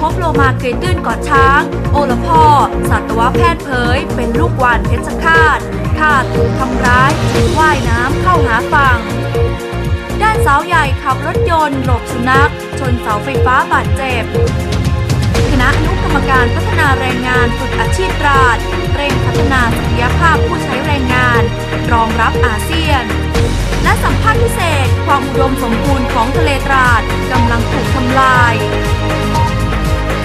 พบโลมาเกยตื้นเกาะช้าง โอละพ่อ สัตวแพทย์เผย เป็นลูกวานเพชรฆาตฆ่าถูกทำร้ายว่ายน้ำเข้าหาฝั่ง ด้านสาวใหญ่ขับรถยนต์หลบสุนัข ชนเสาไฟฟ้าบาดเจ็บคณะอนุกรรมการพัฒนาแรงงานฝึกอาชีพตราดเร่งพัฒนาศักยภาพผู้ใช้แรงงาน รองรับอาเซียน และสัมภาษณ์พิเศษ ความอุดมสมบูรณ์ของทะเลตราดกำลังถูกทำลาย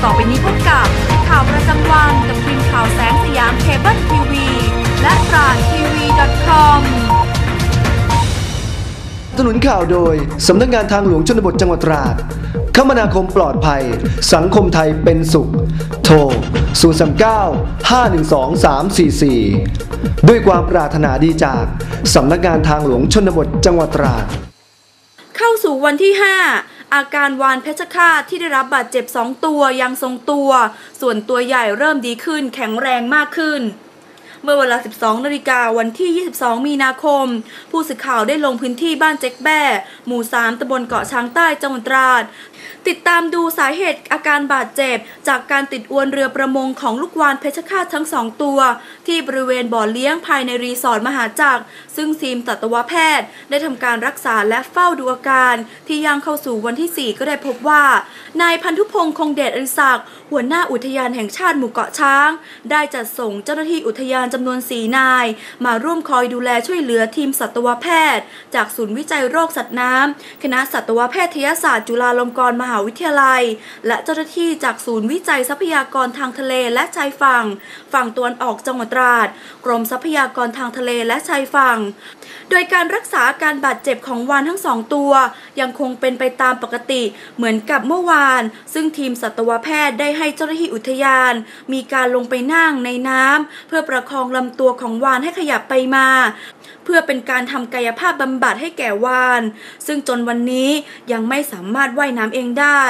ต่อไปนี้พบกับ ข่าวประจำวันกับทีมข่าวแสงสยามเคเบิลทีวีและตราดทีวี .com สนุนข่าวโดย สำนักงานทางหลวงชนบทจังหวัดตราดคมนาคมปลอดภัย สังคมไทยเป็นสุข โทร 039 512 344 ด้วยความปรารถนาดีจาก สำนักงานทางหลวงชนบทจังหวัดตราด เข้าสู่วันที่ 5 อาการวานเพชรฆาตที่ได้รับบาดเจ็บ 2 ตัวยังทรงตัว ส่วนตัวใหญ่เริ่มดีขึ้นแข็งแรงมากขึ้นเมื่อเวลา 12 นาฬิกาวันที่ 22 มีนาคม ผู้สื่อข่าวได้ลงพื้นที่บ้านเจ๊กแบ้ หมู่ 3ตำบลเกาะช้างใต้ จังหวัดตราด ติดตามดูสาเหตุอาการบาดเจ็บ จากการติดอวนเรือประมงของลูกวานเพชรฆาตทั้งสองตัว ที่บริเวณบ่อเลี้ยงภายในรีสอร์ทมหาจักร ซึ่งทีมสัตวแพทย์ ได้ทำการรักษาและเฝ้าดูอาการ ที่ย่างเข้าสู่วันที่ 4 ก็ได้พบว่า นายพันธุพงศ์คงเดชอริศักดิ์หัวหน้าอุทยานแห่งชาติหมู่เกาะช้าง ได้จัดส่งเจ้าหน้าที่อุทยานจำนวนสีนาย มาร่วมคอยดูแลช่วยเหลือทีมสัตวแพทย์ จากศูนย์วิจัยโรคสัตว์น้ำคณะสัตวแพทยศาสตร์จุฬาลงกรณ์มหาวิทยาลัย และเจ้าหน้าที่จากศูนย์วิจัยทรัพยากรทางทะเลและชายฝั่ง ฝั่งตะวันออกจังหวัดตราด กรมทรัพยากรทางทะเลและชายฝั่ง โดยการรักษาอาการบาดเจ็บของวานทั้งสองตัว ยังคงเป็นไปตามปกติเหมือนกับเมื่อวาน ซึ่งทีมสัตวแพทย์ได้ให้เจ้าหน้าที่อุทยาน มีการลงไปนั่งในน้ำเพื่อประคองลำตัวของวานให้ขยับไปมา เพื่อเป็นการทำกายภาพบำบัดให้แก่วาน ซึ่งจนวันนี้ยังไม่สามารถว่ายน้ำเองได้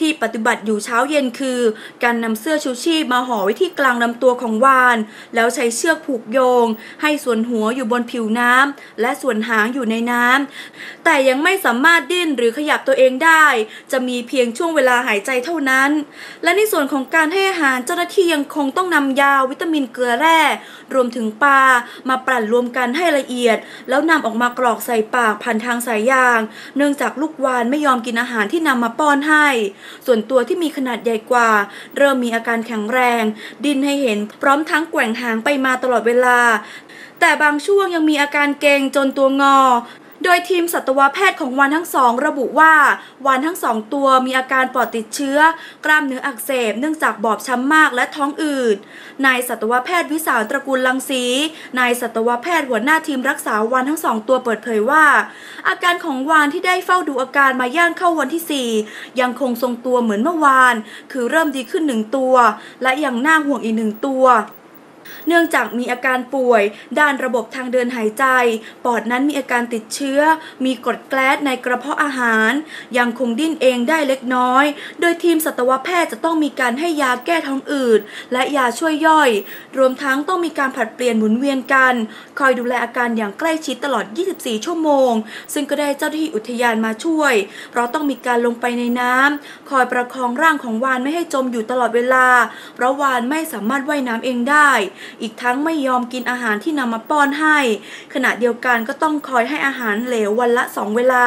ที่ปฏิบัติอยู่เช้าเย็นคือ การนำเสื้อชูชีพมาห่อไว้ที่กลางลำตัวของวาน แล้วใช้เชือกผูกโยง ให้ส่วนหัวอยู่บนผิวน้ำและส่วนหางอยู่ในน้ำแต่ยังไม่สามารถดิ้นหรือขยับตัวเองได้ จะมีเพียงช่วงเวลาหายใจเท่านั้น และในส่วนของการให้อาหารเจ้าหน้าที่ยังคงต้องนำยาวิตามินเกลือแร่ รวมถึงปลามาปั่นรวมกันให้ละเอียดแล้วนำออกมากรอกใส่ปากผ่านทางสายยาง เนื่องจากลูกวานไม่ยอมกินอาหารที่นำมาป้อนให้ ส่วนตัวที่มีขนาดใหญ่กว่า เริ่มมีอาการแข็งแรง ดินให้เห็นพร้อมทั้งแกว่งหางไปมาตลอดเวลาแต่บางช่วงยังมีอาการเกร็งจนตัวงอ โดยทีมสัตวแพทย์ของวานทั้งสองระบุว่าวานทั้งสองตัวมีอาการปอดติดเชื้อ กล้ามเนื้ออักเสบเนื่องจากบอบช้ำมากและท้องอืดนายสัตวแพทย์วิสารตระกูลลังสีนายสัตวแพทย์หัวหน้าทีมรักษาวานทั้งสองตัวเปิดเผยว่า อาการของวานที่ได้เฝ้าดูอาการมาย่างเข้าวันที่ 4 ยังคงทรงตัวเหมือนเมื่อวาน คือเริ่มดีขึ้นหนึ่งตัว และยังน่าห่วงอีกหนึ่งตัว เนื่องจากมีอาการป่วย ด้านระบบทางเดินหายใจ ปอดนั้นมีอาการติดเชื้อ มีกรดแกลสในกระเพาะอาหาร ยังคงดิ้นเองได้เล็กน้อย โดยทีมสัตวแพทย์จะต้องมีการให้ยาแก้ท้องอืดและยาช่วยย่อย รวมทั้งต้องมีการผัดเปลี่ยนหมุนเวียนกัน คอยดูแลอาการอย่างใกล้ชิดตลอด 24 ชั่วโมง ซึ่งก็ได้เจ้าหน้าที่อุทยานมาช่วย เพราะต้องมีการลงไปในน้ำคอยประคองร่างของวานไม่ให้จมอยู่ตลอดเวลา เพราะวานไม่สามารถว่ายน้ำเองได้อีกทั้งไม่ยอมกินอาหารที่นำมาป้อนให้ ขณะเดียวกันก็ต้องคอยให้อาหารเหลววันละสองเวลา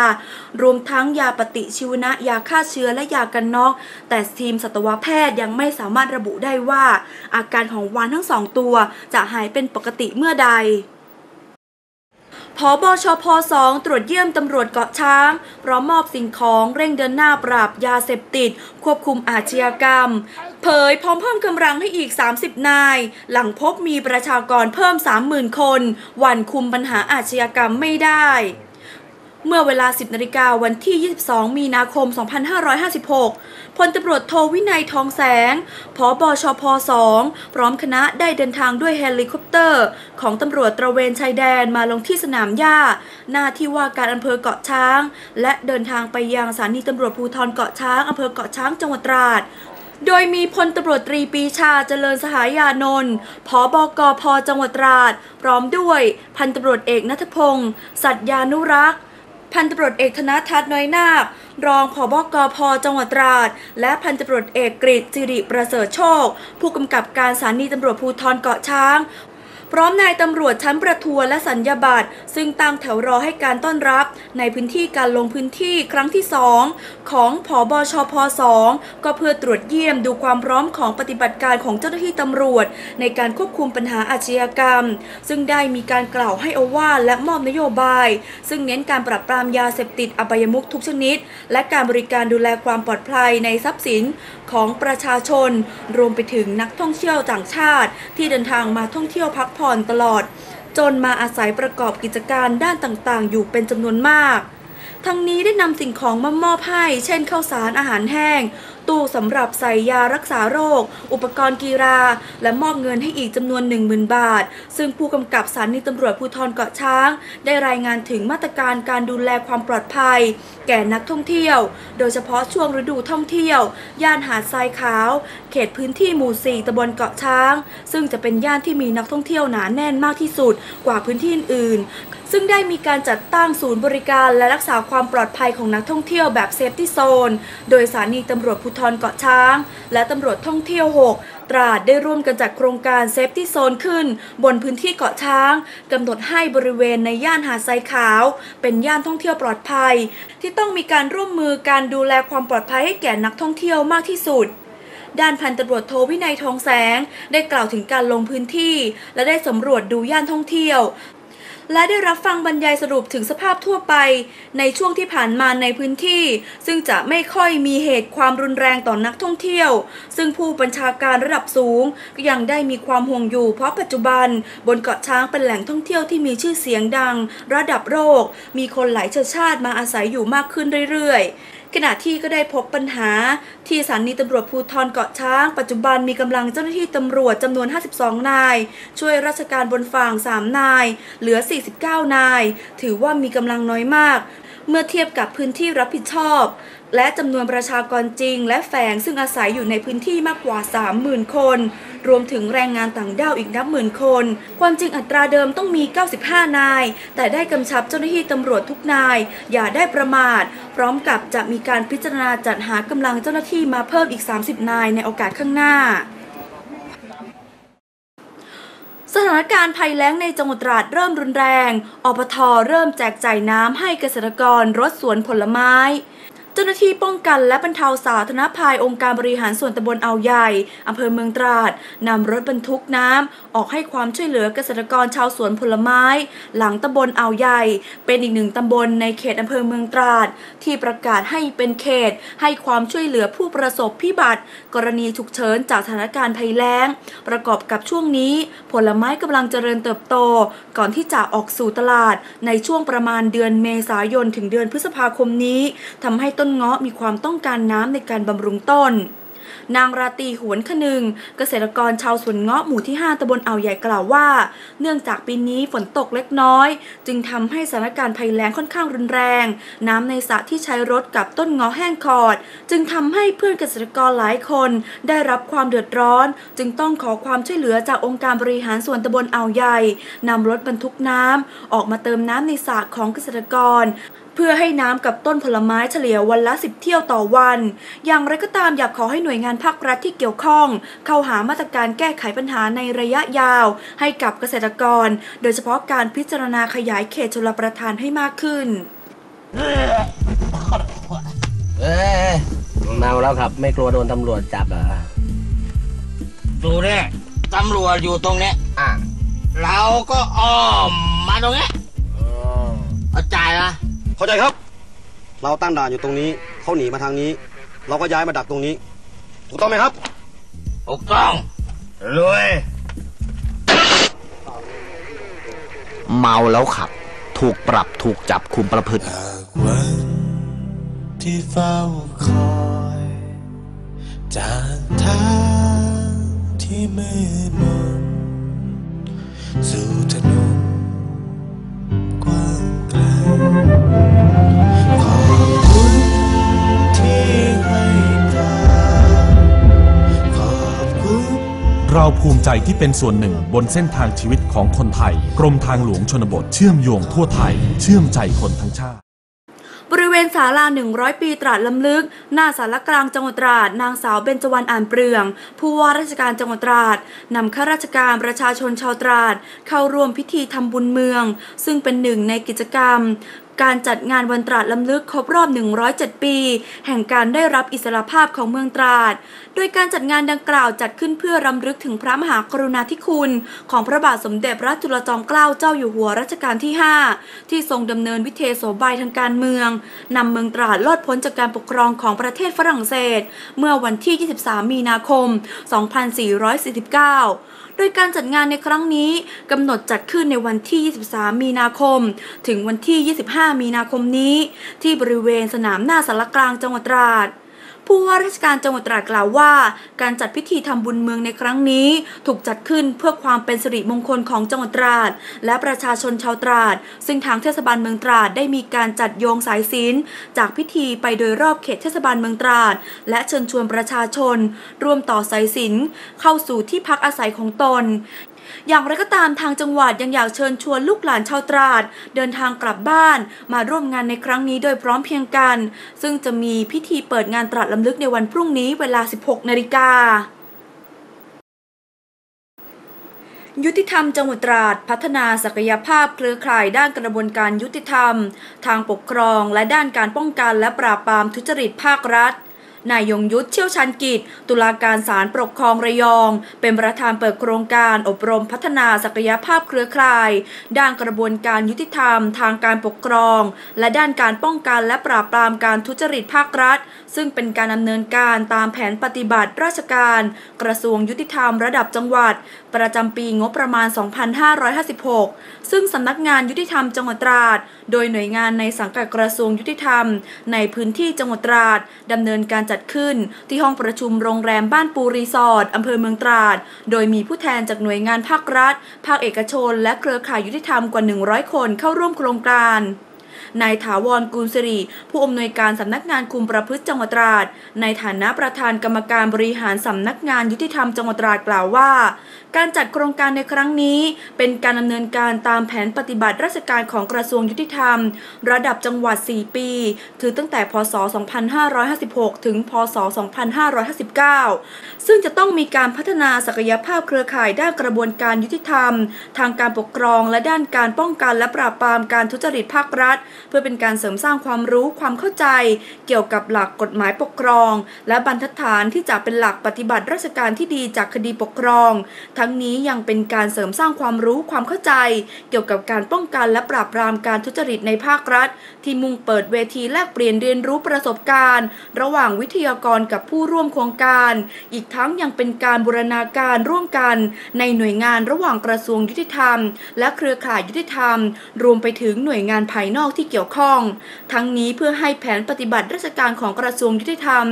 รวมทั้งยาปฏิชีวนะ ยาฆ่าเชื้อและยากันนอก แต่ทีมสัตวแพทย์ยังไม่สามารถระบุได้ว่า อาการของวานทั้งสองตัวจะหายเป็นปกติเมื่อใด พบชพ2ตรวจเยี่ยมตำรวจเกาะช้างพร้อมมอบสิ่งของเร่งเดินหน้าปราบยาเสพติด ควบคุมอาชญากรรม เผยพร้อมเพิ่มกำลังให้อีก 30 นาย หลังพบมีประชากรเพิ่ม 30,000 คน วันคุมปัญหาอาชญากรรมไม่ได้ เมื่อเวลา 10นาฬิกาวันที่ 22 มีนาคม 2556 พลตำรวจโทวินัยทองแสงผอบชพ 2 พร้อมคณะได้เดินทางด้วยเฮลิคอปเตอร์ ของตำรวจตระเวนชายแดนมาลงที่สนามหญ้า หน้าที่ว่าการอำเภอเกาะช้าง และเดินทางไปยังสถานีตำรวจภูธรเกาะช้างอำเภอเกาะช้างจังหวัดตราดโดยมีพลตำรวจตรีปีชาเจริญสหายานนท์ผอบกพจังหวัดตราด พร้อมด้วยพันตำรวจเอกนัทพงศ์สัตยานุรักษ์ พันตำรวจเอกธนทัศน์น้อยนาครองผบกพจังหวัดตราด และพันตำรวจเอกกฤษสิริประเสริฐโชค ผู้กำกับการสถานีตำรวจภูธรเกาะช้าง ร้อมนายตำรวจชั้นประทวนและสัญญาบัตรซึ่งตั้งแถวรอให้การต้อนรับ ในพื้นที่การลงพื้นที่ครั้งที่ 2 ของผอบชพ2ก็เพื่อตรวจเยี่ยมดูความพร้อมของปฏิบัติการของเจ้าหน้าที่ตำรวจ ในการควบคุมปัญหาอาชญากรรม ซึ่งได้มีการกล่าวให้โอวาทและมอบนโยบาย ซึ่งเน้นการปราบปรามยาเสพติดอบายมุขทุกชนิด และการบริการดูแลความปลอดภัยในทรัพย์สินของประชาชน รวมไปถึงนักท่องเที่ยวต่างชาติ ที่เดินทางมาท่องเที่ยวพักผ่อนตลอด จนมาอาศัยประกอบกิจการด้านต่างๆ อยู่เป็นจำนวนมาก ทั้งนี้ได้นำสิ่งของมามอบให้ เช่นข้าวสารอาหารแห้ง ตู้สำหรับใส่ยารักษาโรค อุปกรณ์กีฬา และมอบเงินให้อีกจำนวน 10,000 บาท ซึ่งผู้กำกับสถานีตำรวจภูธรเกาะช้าง ได้รายงานถึงมาตรการการดูแลความปลอดภัย แก่นักท่องเที่ยว โดยเฉพาะช่วงฤดูท่องเที่ยว ย่านหาดทรายขาว เขตพื้นที่หมู่ 4ตำบลเกาะช้าง ซึ่งจะเป็นย่านที่มีนักท่องเที่ยวหนาแน่นมากที่สุดกว่าพื้นที่อื่นซึ่งได้มีการจัดตั้งศูนย์บริการและรักษาความปลอดภัยของนักท่องเที่ยวแบบเซฟตี้โซน โดยสถานีตำรวจภูธรเกาะช้าง และตำรวจท่องเที่ยว 6 ตราดได้ร่วมกันจัดโครงการเซฟตี้โซนขึ้น บนพื้นที่เกาะช้างกำหนดให้บริเวณในย่านหาดทรายขาว เป็นย่านท่องเที่ยวปลอดภัย ที่ต้องมีการร่วมมือการดูแลความปลอดภัยให้แก่นักท่องเที่ยวมากที่สุดด้านพันตำรวจโทวินัยทองแสง ได้กล่าวถึงการลงพื้นที่ และได้สำรวจดูย่านท่องเที่ยว และได้รับฟังบรรยายสรุปถึงสภาพทั่วไป ในช่วงที่ผ่านมาในพื้นที่ ซึ่งจะไม่ค่อยมีเหตุความรุนแรงต่อนนักท่องเที่ยว ซึ่งผู้บัญชาการระดับสูงก็ยังได้มีความห่วงอยู่เพราะปัจจุบัน บนเกาะช้างเป็นแหล่งท่องเที่ยวที่มีชื่อเสียงดัง ระดับโลกมีคนหลายเชื้อชาติมาอาศัยอยู่มากขึ้นเรื่อยๆ ขณะที่ก็ได้พบปัญหา ที่สถานีตำรวจภูทรเกาะช้าง ปัจจุบันมีกำลังเจ้าหน้าที่ตำรวจจำนวน 52 นาย ช่วยราชการบนฝั่ง 3 นาย เหลือ 49 นาย ถือว่ามีกำลังน้อยมาก เมื่อเทียบกับพื้นที่รับผิดชอบ และจำนวนประชากรจริง และแฝงซึ่งอาศัยอยู่ในพื้นที่มากกว่า 30,000 คน รวมถึงแรงงานต่างด้าวอีกนับหมื่นคน ความจริงอัตราเดิมต้องมี 95 นาย แต่ได้กำชับเจ้าหน้าที่ตำรวจทุกนาย อย่าได้ประมาท พร้อมกับจะมีการพิจารณาจัดหากำลังเจ้าหน้าที่มาเพิ่มอีก 30 นายในโอกาสข้างหน้า สถานการณ์ภัยแล้งในจังหวัดตราดเริ่มรุนแรง อปทเริ่มแจกจ่ายน้ำให้เกษตรกรรถสวนผลไม้ เจ้าหน้าที่ป้องกันและบรรเทาสาธารณภัยองค์การบริหารส่วนตำบลอ่าวใหญ่อำเภอเมืองตราดนำรถบรรทุกน้ำออกให้ความช่วยเหลือเกษตรกรชาวสวนผลไม้ หลังตำบลอ่าวใหญ่ เป็นอีกหนึ่งตำบลในเขตอำเภอเมืองตราด ที่ประกาศให้เป็นเขต ให้ความช่วยเหลือผู้ประสบพิบัติ กรณีฉุกเฉินจากสถานการณ์ภัยแล้ง ประกอบกับช่วงนี้ ผลไม้กำลังเจริญเติบโต ก่อนที่จะออกสู่ตลาดในช่วงประมาณเดือนเมษายนถึงเดือนพฤษภาคมนี้ทำให้ต้นนเงาะมีความต้องการน้ำในการบำรุงต้น นางราตีหวนขนึง เกษตรกรชาวสวนเงาะหมู่ที่ 5ตำบลอ่าวใหญ่กล่าวว่า เนื่องจากปีนี้ฝนตกเล็กน้อย จึงทำให้สถานการณ์ภัยแล้งค่อนข้างรุนแรง น้ำในสระที่ใช้รถกับต้นเงาะแห้งขอด จึงทำให้เพื่อนเกษตรกรหลายคน ได้รับความเดือดร้อน จึงต้องขอความช่วยเหลือจากองค์การบริหารส่วนตำบลอ่าวใหญ่นำรถบรรทุกน้ำออกมาเติมน้ำในสระของเกษตรกร เพื่อให้น้ำกับต้นผลไม้เฉลี่ยวันละ 10 เที่ยวต่อวัน อย่างไรก็ตามอยากขอให้หน่วยงานภาครัฐที่เกี่ยวข้อง เข้าหามาตรการแก้ไขปัญหาในระยะยาว ให้กับเกษตรกร โดยเฉพาะการพิจารณาขยายเขตชลประทานให้มากขึ้นเอ้เมาแล้วครับ ไม่กลัวโดนตำรวจจับเหรอะดูเนี่ยตำรวจอยู่ตรงเนี้ยอะเราก็อ้อมมาตรงเนี้ยเข้าใจนะ เข้าใจครับ เราตั้งด่านอยู่ตรงนี้เขาหนีมาทางนี้ เราก็ย้ายมาดักตรงนี้ ถูกต้องไหมครับถูกต้องรวยเมาแล้วขับ ถูกปรับถูกจับคุมประพฤติจากวันที่เฝ้าคอยจากทางที่มืดมนสู่ถนน เราภูมิใจที่เป็นส่วนหนึ่งบนเส้นทางชีวิตของคนไทย กรมทางหลวงชนบทเชื่อมโยงทั่วไทย เชื่อมใจคนทั้งชาติ บริเวณศาลา 100 ปีตราดลำลึก หน้าสารกลางจังหวัดตราด นางสาวเบญจวรรณอ่านเปลือง ผู้ว่าราชการจังหวัดตราดนำข้าราชการประชาชนชาวตราด เข้าร่วมพิธีทำบุญเมือง ซึ่งเป็นหนึ่งในกิจกรรม การจัดงานวันตราดลำลึกครบรอบ 107 ปี แห่งการได้รับอิสรภาพของเมืองตราด โดยการจัดงานดังกล่าวจัดขึ้นเพื่อรำลึกถึงพระมหากรุณาธิคุณ ของพระบาทสมเด็จพระจุลจอมเกล้าเจ้าอยู่หัวรัชกาลที่ 5 ที่ทรงดำเนินวิเทโสบายทางการเมืองนำเมืองตราดลอดพ้นจากการปกครองของประเทศฝรั่งเศส เมื่อวันที่ 23 มีนาคม 2449โดยการจัดงานในครั้งนี้กำหนดจัดขึ้นในวันที่ 23 มีนาคม ถึงวันที่ 25มีนาคมนี้ ที่บริเวณสนามหน้าสารกลางจังหวัดตราดผู้ว่าราชการจังหวัดตราดกล่าวว่า การจัดพิธีทำบุญเมืองในครั้งนี้ ถูกจัดขึ้นเพื่อความเป็นสิริมงคลของจังหวัดตราด และประชาชนชาวตราด ซึ่งทางเทศบาลเมืองตราดได้มีการจัดโยงสายสิญจนจากพิธีไปโดยรอบเขตเทศบาลเมืองตราด และเชิญชวนประชาชน ร่วมต่อสายสิญจนเข้าสู่ที่พักอาศัยของตน อย่างไรก็ตามทางจังหวัดยังอยากเชิญชวนลูกหลานชาวตราด เดินทางกลับบ้าน มาร่วมงานในครั้งนี้โดยพร้อมเพียงกัน ซึ่งจะมีพิธีเปิดงานตราดลำลึกในวันพรุ่งนี้เวลา 16 นาฬิกายุติธรรมจังหวัดตราดพัฒนาศักยภาพเครือข่ายด้านกระบวนการยุติธรรม ทางปกครองและด้านการป้องกันและปราบปรามทุจริตภาครัฐ นายยงยุทธเชี่ยวชันกิจ ตุลาการศาลปกครองระยอง เป็นประธานเปิดโครงการอบรมพัฒนาศักยภาพเครือข่าย ด้านกระบวนการยุติธรรม ทางการปกครอง และด้านการป้องกันและปราบปรามการทุจริตภาครัฐ ซึ่งเป็นการดำเนินการตามแผนปฏิบัติราชการ กระทรวงยุติธรรมระดับจังหวัด ประจำปีงบประมาณ 2556 ซึ่งสำนักงานยุติธรรมจังหวัดตราด โดยหน่วยงานในสังกัดกระทรวงยุติธรรม ในพื้นที่จังหวัดตราดดำเนินการจัดขึ้น ที่ห้องประชุมโรงแรมบ้านปูรีสอร์ทอำเภอเมืองตราด โดยมีผู้แทนจากหน่วยงานภาครัฐ ภาคเอกชน และเครือข่ายยุติธรรมกว่า 100 คนเข้าร่วมโครงการ นายถาวรกุลสิริ ผู้อำนวยการสำนักงานคุมประพฤติจังหวัดตราด ในฐานะประธานกรรมการบริหารสำนักงานยุติธรรมจังหวัดตราดกล่าวว่า การจัดโครงการในครั้งนี้ เป็นการดำเนินการตามแผนปฏิบัติราชการของกระทรวงยุติธรรม ระดับจังหวัด 4 ปี คือตั้งแต่พศ 2556 ถึง พศ 2559 ซึ่งจะต้องมีการพัฒนาศักยภาพเครือข่ายด้านกระบวนการยุติธรรม ทางการปกครองและด้านการป้องกันและปราบปรามการทุจริตภาครัฐเพื่อเป็นการเสริมสร้างความรู้ความเข้าใจ เกี่ยวกับหลักกฎหมายปกครอง และบรรทัดฐานที่จะเป็นหลักปฏิบัติราชการที่ดีจากคดีปกครอง ทั้งนี้ยังเป็นการเสริมสร้างความรู้ความเข้าใจ เกี่ยวกับการป้องกันและปราบปรามการทุจริตในภาครัฐ ที่มุ่งเปิดเวทีแลกเปลี่ยนเรียนรู้ประสบการณ์ ระหว่างวิทยากรกับผู้ร่วมโครงการ อีกทั้งยังเป็นการบูรณาการร่วมกัน ในหน่วยงานระหว่างกระทรวงยุติธรรม และเครือข่ายยุติธรรม รวมไปถึงหน่วยงานภายนอกที่เกี่ยวยวข้อง ทั้งนี้เพื่อให้แผนปฏิบัติราชการของกระทรวงยุติธรรม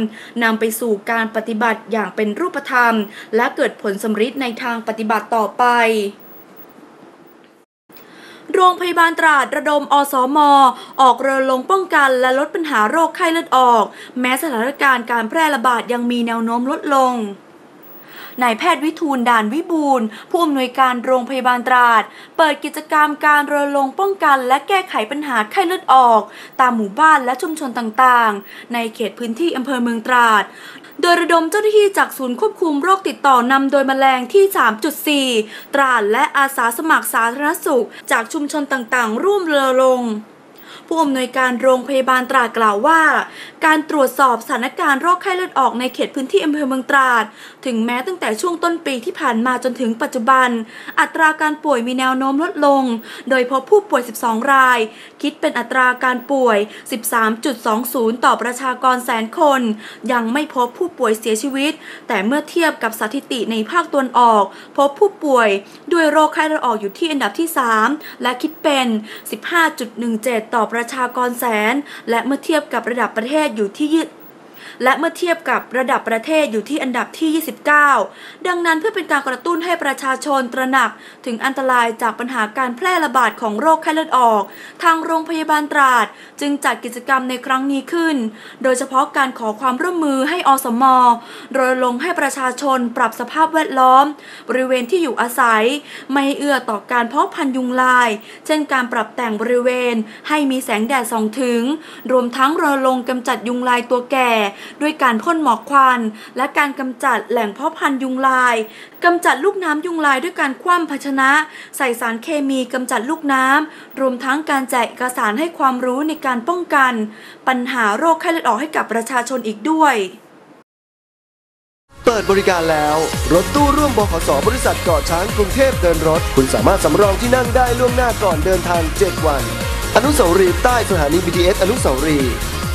นำไปสู่การปฏิบัติอย่างเป็นรูปธรรม และเกิดผลสำฤทธิ์ในทางปฏิบัติต่อไปโรงพยาบาลตราดระดมอสมออกเรือลงป้องกันและลดปัญหาโรคไข้เลือดออก แม้สถานการณ์การแพร่ระบาดยังมีแนวโน้มลดลง นายแพทย์วิทูลด่านวิบูลผู้อำนวยการโรงพยาบาลตราด เปิดกิจกรรมการรณรงค์ป้องกัน และแก้ไขปัญหาไข้เลือดออก ตามหมู่บ้านและชุมชนต่างๆ ในเขตพื้นที่อำเภอเมืองตราด โดยระดมเจ้าหน้าที่จากศูนย์ควบคุมโรคติดต่อนำโดยแมลงที่ 3.4 ตราดและอาสาสมัครสาธารณสุข จากชุมชนต่างๆ ร่วมเรือลงค์ ผู้อำนวยการโรงพยาบาลตราดกล่าวว่า การตรวจสอบสถานการณ์โรคไข้เลือดออกในเขตพื้นที่อำเภอเมืองตราด ถึงแม้ตั้งแต่ช่วงต้นปีที่ผ่านมาจนถึงปัจจุบัน อัตราการป่วยมีแนวโน้มลดลง โดยพบผู้ป่วย 12 ราย คิดเป็นอัตราการป่วย 13.20 ต่อประชากรแสนคน ยังไม่พบผู้ป่วยเสียชีวิต แต่เมื่อเทียบกับสถิติในภาคตะวันออก พบผู้ป่วยด้วยโรคไข้เลือดออกอยู่ที่อันดับที่ 3 และคิดเป็น 15.17 ต่อประชากรแสน และเมื่อเทียบกับระดับประเทศอยู่ที่ และเมื่อเทียบกับระดับประเทศอยู่ที่อันดับที่ 29 ดังนั้นเพื่อเป็นการกระตุ้นให้ประชาชนตระหนัก ถึงอันตรายจากปัญหาการแพร่ระบาดของโรคไข้เลือดออก ทางโรงพยาบาลตราด จึงจัดกิจกรรมในครั้งนี้ขึ้น โดยเฉพาะการขอความร่วมมือให้อสมรณรงค์ให้ประชาชนปรับสภาพแวดล้อม บริเวณที่อยู่อาศัย ไม่เอื้อต่อการเพาะพันธุ์ยุงลาย เช่นการปรับแต่งบริเวณให้มีแสงแดดส่องถึง รวมทั้งรณรงค์กำจัดยุงลายตัวแก่ด้วยการพ่นหมอกควัน และการกำจัดแหล่งเพาะพันธุ์ยุงลายกำจัดลูกน้ำยุงลายด้วยการคว่ำภาชนะ ใส่สารเคมีกำจัดลูกน้ำรวมทั้งการแจกเอกสารให้ความรู้ในการป้องกัน ปัญหาโรคไข้เลือดออกให้กับประชาชนอีกด้วย เปิดบริการแล้ว รถตู้ร่วมบขสบริษัทเกาะช้างกรุงเทพเดินรถ คุณสามารถสำรองที่นั่งได้ล่วงหน้าก่อนเดินทาง 7 วัน อนุสาวรีย์ใต้สถานี BTS อนุสาวรีย์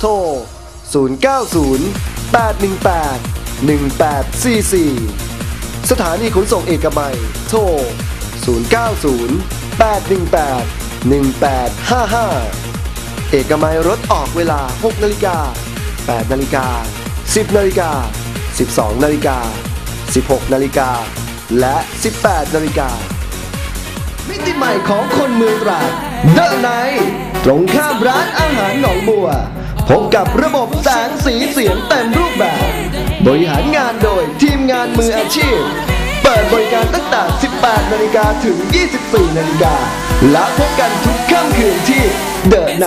โทร 090 818 1844 สถานีขนส่งเอกมัย โทร 090 818 1855 เอกมัยรถออกเวลา 6 นาฬิกา 8 นาฬิกา 10 นาฬิกา 12 นาฬิกา 16 นาฬิกา และ 18 นาฬิกามิติใหม่ของคนเมืองตราดเดอะไนตรงข้ามร้านอาหารหนองบัว พบกับระบบแสงสีเสียงเต็มรูปแบบ บริหารงานโดยทีมงานมืออาชีพ เปิดบริการตั้งแต่ 18 นาฬิกาถึง 24 นาฬิกาและพบกันทุกค่ำคืนที่เดอะไน